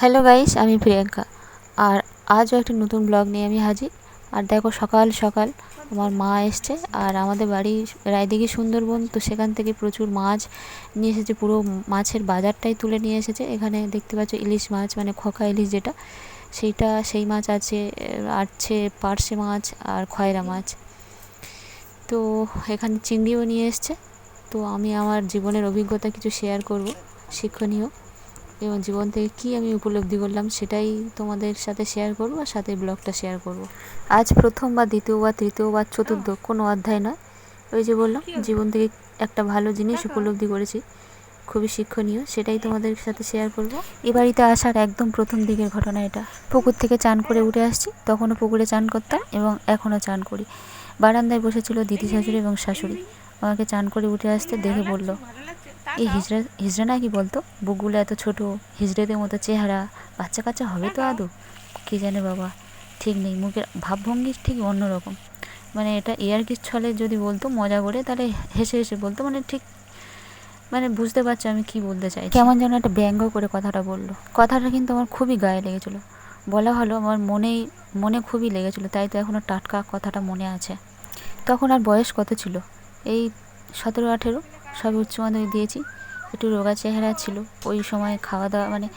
Hello guys আমি প্রিয়াঙ্কা। আর আজও একটি নতুন ব্লগ নিয়ে আমি হাজির। আর দেখো সকাল সকাল আমার মা এসছে আর আমাদের বাড়ি রায়দিঘি সুন্দরবন, তো সেখান থেকে প্রচুর মাছ নিয়ে এসেছে। পুরো মাছের বাজারটাই তুলে নিয়ে এসেছে। এখানে দেখতে পাচ্ছ ইলিশ মাছ মানে খোকা ইলিশ যেটা, সেইটা, সেই মাছ আছে আছে পার্শে মাছ আর খয়রা মাছ। তো এখানে চিংড়িও নিয়ে এসছে। তো আমি আমার জীবনের অভিজ্ঞতা কিছু শেয়ার করব। শিক্ষণীয়। এবং জীবন থেকে কী আমি উপলব্ধি করলাম সেটাই তোমাদের সাথে শেয়ার করব আর সাথে ব্লগটা শেয়ার করব। আজ প্রথম বা দ্বিতীয় বা তৃতীয় বা চতুর্থ কোনো অধ্যায় নয়। ওই যে বললাম জীবন থেকে একটা ভালো জিনিস উপলব্ধি করেছি। খুবই শিক্ষণীয় সেটাই তোমাদের সাথে শেয়ার করব। এ বাড়িতে আসার একদম প্রথম দিকের ঘটনা এটা। পুকুর থেকে চান করে উঠে আসছি তখনও পুকুরে চান করতাম এবং এখনও চান করি। বারান্দায় বসেছিল দিদি শাশুড়ি এবং শাশুড়ি। আমাকে চান করে উঠে আসতে দেখে বলল এই হিজড়া হিজড়া নাকি বলতো? বুকগুলো এত ছোট হিজড়েদের মতো চেহারা। বাচ্চা কাচ্চা হবে তো আদৌ? কী জানে বাবা? ঠিক নেই মুখের ভাবভঙ্গি ঠিক অন্যরকম। মানে এটা ইয়ার্কির ছলে যদি বলতো মজা করে তাহলে হেসে হেসে বলতো। মানে ঠিক মানে বুঝতে পারছ আমি কি বলতে চাই কেমন যেন একটা ব্যঙ্গ করে কথাটা বলল। কথাটা কিন্তু আমার খুবই গায়ে লেগেছিলো। বলা হলো আমার মনেই মনে খুবই লেগেছিলো। তাই তো এখনও টাটকা কথাটা মনে আছে। তখন আর বয়স কত ছিল? এই সতেরো আঠেরো? সবই উচ্চ মাধ্যমিক দিয়েছি। একটু রোগা চেহারা ছিল। ওই সময় খাওয়া দাওয়া মানে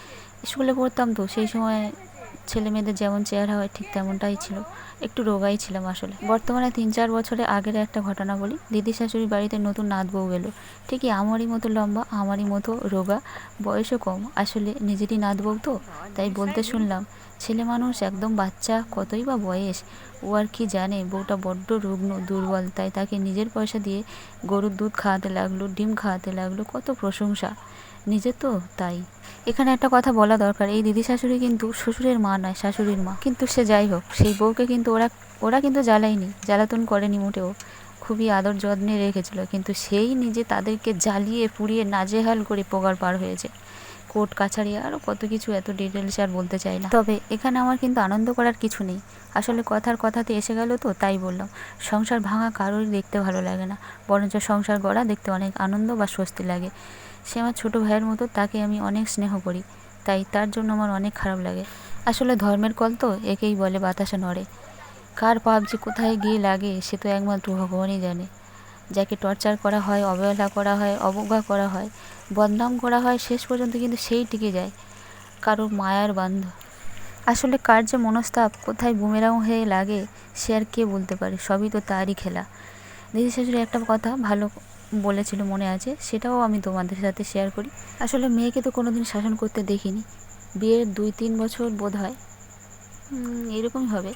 স্কুলে পড়তাম তো, সেই সময় ছেলে মেয়েদের যেমন চেহারা হয় ঠিক তেমনটাই ছিল। একটু রোগাই ছিলাম আসলে। বর্তমানে তিন চার বছরে আগের একটা ঘটনা বলি। দিদি শাশুড়ি বাড়িতে নতুন নাত বউ গেলো। ঠিকই আমারই মতো লম্বা, আমারই মতো রোগা। বয়সও কম। আসলে নিজেরই নাত বউ তো। তাই বলতে শুনলাম, ছেলে মানুষ একদম বাচ্চা, কতই বা বয়স? ও আর কি জানে? বউটা বড্ড রুগ্ন, দুর্বল। তাই তাকে নিজের পয়সা দিয়ে গরুর দুধ খাওয়াতে লাগল, ডিম খাওয়াতে লাগল। কত প্রশংসা। নিজে তো, তাই। এখানে একটা কথা বলা দরকার, এই দিদি শাশুড়ি কিন্তু শ্বশুরের মা নয়, শাশুড়ির মা। কিন্তু সে যাই হোক, সেই বউকে কিন্তু ওরা ওরা কিন্তু জ্বালায়নি, জ্বালাতন করেনি মোটেও। খুবই আদর যত্নে রেখেছিল, কিন্তু সেই নিজে তাদেরকে জ্বালিয়ে, পুড়িয়ে, নাজেহাল করে পোগার পার হয়েছে। কোর্ট, কাছারি আরও কত কিছু এত ডিটেলসে আর বলতে চাই না। তবে এখানে আমার কিন্তু আনন্দ করার কিছু নেই। আসলে কথার কথাতে এসে গেল তো, তাই বললাম। সংসার ভাঙা কারোরই দেখতে ভালো লাগে না, বরঞ্চ সংসার গড়া দেখতে অনেক আনন্দ বা স্বস্তি লাগে। সে আমার ছোটো ভাইয়ের মতো, তাকে আমি অনেক স্নেহ করি। তাই তার জন্য আমার অনেক খারাপ লাগে। আসলে ধর্মের কল তো একেই বলে বাতাসে নড়ে। কার পাপ যে কোথায় গিয়ে লাগে, সে তো একমাত্র ভগবানই জানে। যাকে টর্চার করা হয়, অবহেলা করা হয়, অবজ্ঞা করা হয়, বদনাম করা হয়, শেষ পর্যন্ত কিন্তু সেই টিকে যায়। কারও মায়ার বান্ধ। আসলে কার যে মনস্তাপ, কোথায় বুমেরাও হয়ে লাগে, সে আর কে বলতে পারে? সবই তো তারই খেলা। দিদি শাশুড়ি, একটা কথা, ভালো বলেছিল মনে আছে, সেটাও আমি তোমাদের সাথে শেয়ার করি। আসলে মেয়েকে তো কোনো দিন শাসন করতে দেখিনি। বিয়ের দুই তিন বছর বোধ হয় এরকমই হবে।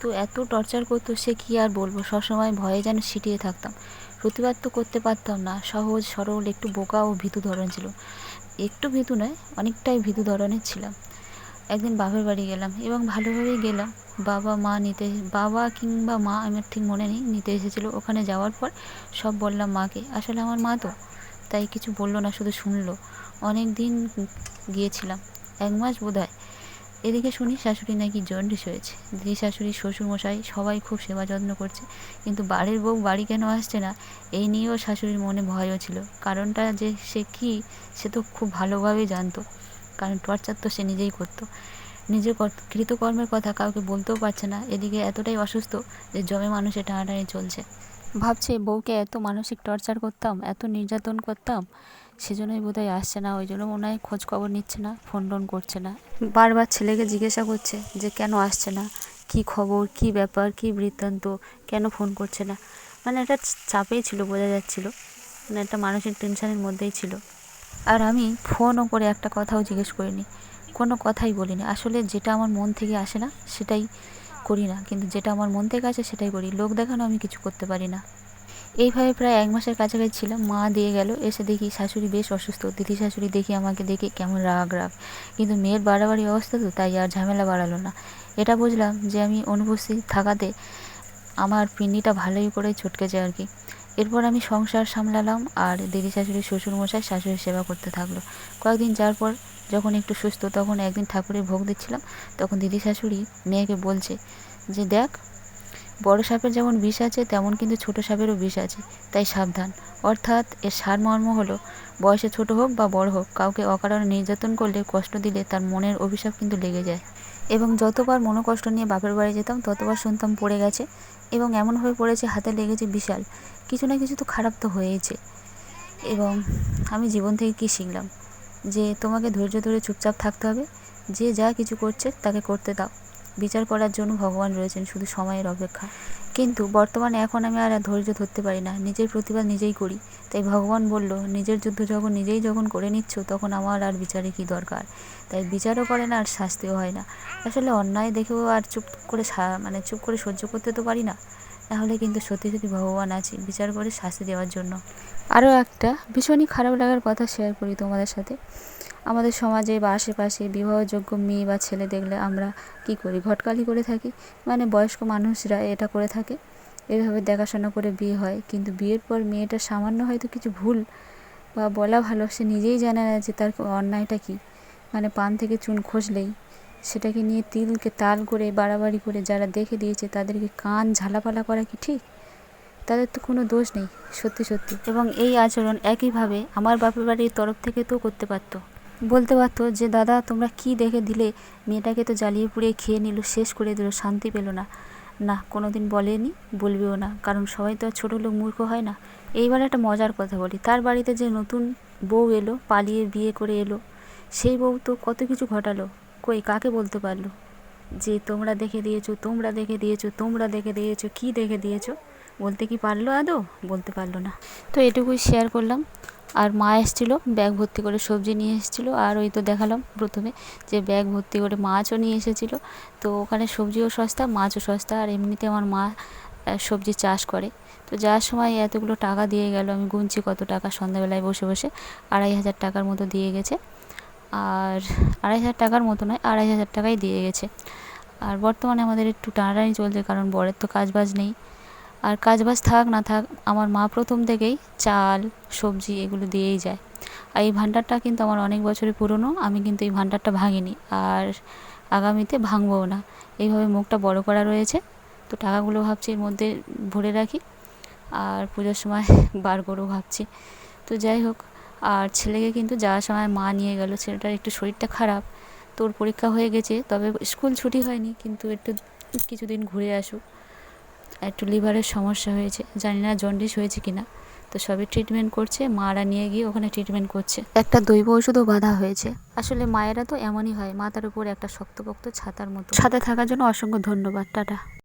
তো এত টর্চার করতো সে কী আর বলব? সবসময় ভয়ে যেন সিটিয়ে থাকতাম। প্রতিবাদ তো করতে পারতাম না। সহজ, সরল, একটু বোকা ও ভীতু ধরন ছিল। একটু ভীতু নয়, অনেকটাই ভীতু ধরনের ছিলাম। একদিন বাপের বাড়ি গেলাম এবং ভালোভাবেই গেলাম। বাবা, মা নিতে বাবা কিংবা মা আমার ঠিক মনে নেই, নিতে এসেছিল। ওখানে যাওয়ার পর সব বললাম মাকে, আসলে আমার মা তো? তাই কিছু বলল না, শুধু শুনলো। অনেক দিন গিয়েছিলাম, এক মাস বোধ হয় এদিকে শুনি শাশুড়ি নাকি জন্ডিস হয়েছে। দিদি শাশুড়ি, শ্বশুরমশাই সবাই খুব সেবা যত্ন করছে। কিন্তু বাড়ির বউ বাড়ি কেন আসছে না, এই নিয়েও শাশুড়ির মনে ভয়ও ছিল। কারণটা যে সে কী, সে তো খুব ভালোভাবেই জানতো। কারণ টর্চার তো সে নিজেই করতো। নিজের কৃতকর্মের কথা কাউকে বলতেও পারছে না। এদিকে এতটাই অসুস্থ যে জমে মানুষের টানাটানি চলছে। ভাবছে, বউকে এত মানসিক টর্চার করতাম, এত নির্যাতন করতাম, সেজন্যই বোধহয় আসছে না। ওই জন্য মনে হয় খোঁজ খবর নিচ্ছে না ফোন টোন করছে না। বারবার ছেলেকে জিজ্ঞাসা করছে যে, কেন আসছে না? কি খবর? কি ব্যাপার? কি বৃত্তান্ত? কেন ফোন করছে না? মানে একটা চাপেই ছিল, বোঝা যাচ্ছিল। মানে একটা মানসিক টেনশনের মধ্যেই ছিল। আর আমি ফোনও করে একটা কথাও জিজ্ঞেস করিনি। কোনো কথাই বলিনি। আসলে যেটা আমার মন থেকে আসে না, সেটাই করি না। কিন্তু যেটা আমার মন থেকে আসে, সেটাই করি। লোক দেখানো আমি কিছু করতে পারি না। এইভাবে প্রায় এক মাসের কাছাকাছি ছিলাম। মা দিয়ে গেল। এসে দেখি শাশুড়ি বেশ অসুস্থ। দিদি শাশুড়ি দেখি আমাকে দেখে কেমন রাগ রাগ। কিন্তু মেয়ের বাড়াবাড়ি অবস্থা তো, তাই আর ঝামেলা বাড়ালো না। এটা বুঝলাম যে আমি অনুপস্থিত থাকাতে আমার পিন্ডিটা ভালোই করে ছটকেছে আর কি। এরপর আমি সংসার সামলালাম আর দিদি শাশুড়ি, শ্বশুরমশাই শাশুড়ির সেবা করতে থাকল। কয়েকদিন যাওয়ার পর যখন একটু সুস্থ, তখন একদিন ঠাকুরের ভোগ দিচ্ছিলাম, তখন দিদি শাশুড়ি মেয়েকে বলছে যে, দেখ, বড় সাপের যেমন বিষ আছে, তেমন কিন্তু ছোট সাপেরও বিষ আছে, তাই সাবধান। অর্থাৎ এর সারমর্ম হলো, বয়সে ছোট হোক বা বড় হোক, কাউকে অকারণে নির্যাতন করলে কষ্ট দিলে তার মনের অভিশাপ কিন্তু লেগে যায়। এবং যতবার মনোকষ্ট নিয়ে বাপের বাড়ি যেতাম, ততবার শুনতাম পড়ে গেছে এবং এমনভাবে পড়েছে, হাতে লেগেছে বিশাল। কিছু না কিছু তো খারাপ তো হয়েছে এবং আমি জীবন থেকে কী শিখলাম? যে তোমাকে ধৈর্য ধরে চুপচাপ থাকতে হবে, যে যা কিছু করছে তাকে করতে দাও। বিচার করার জন্য ভগবান রয়েছেন, শুধু সময়ের অপেক্ষা। কিন্তু বর্তমানে এখন আমি আর ধৈর্য ধরতে পারি না, নিজের প্রতিবাদ নিজেই করি। তাই ভগবান বলল, নিজের যুদ্ধ যখন নিজেই যখন করে নিচ্ছ, তখন আমার আর বিচারে কী দরকার? তাই বিচারও করে না আর শাস্তিও হয় না। আসলে অন্যায় দেখেও আর চুপ করে মানে চুপ করে সহ্য করতে তো পারি না। তাহলে কিন্তু সত্যি সত্যি ভগবান আছে, বিচার করে শাস্তি দেওয়ার জন্য। আরও একটা ভীষণই খারাপ লাগার কথা শেয়ার করি তোমাদের সাথে। আমাদের সমাজে বা আশেপাশে বিবাহযোগ্য মেয়ে বা ছেলে দেখলে আমরা কি করি? ঘটকালি করে থাকি? মানে বয়স্ক মানুষরা এটা করে থাকে। এভাবে দেখাশোনা করে বিয়ে হয়। কিন্তু বিয়ের পর মেয়েটা সামান্য হয়তো কিছু ভুল বা বলা ভালো, সে নিজেই জানে না যে তার অন্যায়টা কী। মানে পান থেকে চুন খসলেই। সেটাকে নিয়ে তিলকে তাল করে বাড়াবাড়ি করে যারা দেখে দিয়েছে তাদেরকে কান ঝালাপালা করা কি ঠিক? তাদের তো কোনো দোষ নেই, সত্যি সত্যি। এবং এই আচরণ একইভাবে আমার বাপের বাড়ির তরফ থেকে তো করতে পারতো। বলতে পারতো যে, দাদা, তোমরা কি দেখে দিলে? মেয়েটাকে তো জ্বালিয়ে পুড়িয়ে খেয়ে নিল, শেষ করে দিল, শান্তি পেল না। না কোনো দিন বলেনি, বলবেও না, কারণ সবাই তো আর ছোটো লোক, মূর্খ হয় না। এইবার একটা মজার কথা বলি, তার বাড়িতে যে নতুন বউ এলো, পালিয়ে বিয়ে করে এলো, সেই বউ তো কত কিছু ঘটালো, কই কাকে বলতে পারল? যে, তোমরা দেখে দিয়েছ, তোমরা দেখে দিয়েছ, তোমরা দেখে দিয়েছ, কি দেখে দিয়েছ? বলতে কি পারল আদৌ? বলতে পারল না। তো এটুকুই শেয়ার করলাম। আর মা এসেছিল, ব্যাগ ভর্তি করে সবজি নিয়ে এসেছিল, আর ওই তো দেখালাম প্রথমে যে ব্যাগ ভর্তি করে মাছও নিয়ে এসেছিল। তো ওখানে সবজিও সস্তা, মাছও সস্তা, আর এমনিতে আমার মা সবজি চাষ করে। তো যাওয়ার সময় এতগুলো টাকা দিয়ে গেল, আমি গুনছি কত টাকা সন্ধ্যাবেলায় বসে বসে, আড়াই হাজার টাকার মতো দিয়ে গেছে। আর আড়াই হাজার টাকার মতো নয়, আড়াই হাজার টাকাই দিয়ে গেছে। আর বর্তমানে আমাদের একটু টানাটানি চলছে, কারণ বরের তো কাজ বাজ নেই। আর কাজ বাজ থাক না থাক, আমার মা প্রথম থেকেই চাল, সবজি এগুলো দিয়েই যায়। আর এই ভাণ্ডারটা কিন্তু আমার অনেক বছরের পুরনো, আমি কিন্তু এই ভাণ্ডারটা ভাঙিনি আর আগামীতে ভাঙবও না। এইভাবে মুখটা বড় করা রয়েছে, তো টাকাগুলো ভাবছি এর মধ্যে ভরে রাখি আর পুজোর সময় বার করব ভাবছি। তো যাই হোক, আর ছেলেকে কিন্তু যাওয়ার সময় মা নিয়ে গেল, ছেলেটার একটু শরীরটা খারাপ তোর পরীক্ষা হয়ে গেছে, তবে স্কুল ছুটি হয়নি, কিন্তু একটু কিছুদিন ঘুরে আসুক। একটু লিভারের সমস্যা হয়েছে জানি না জন্ডিস হয়েছে কিনা। তো সবই ট্রিটমেন্ট করছে মারা নিয়ে গিয়ে ওখানে ট্রিটমেন্ট করছে। একটা দৈব ওষুধও বাধা হয়েছে। আসলে মায়েরা তো এমনই হয় মাথার উপর একটা শক্তপোক্ত ছাতার মতো। ছাতা থাকার জন্য অসংখ্য ধন্যবাদ টাটা।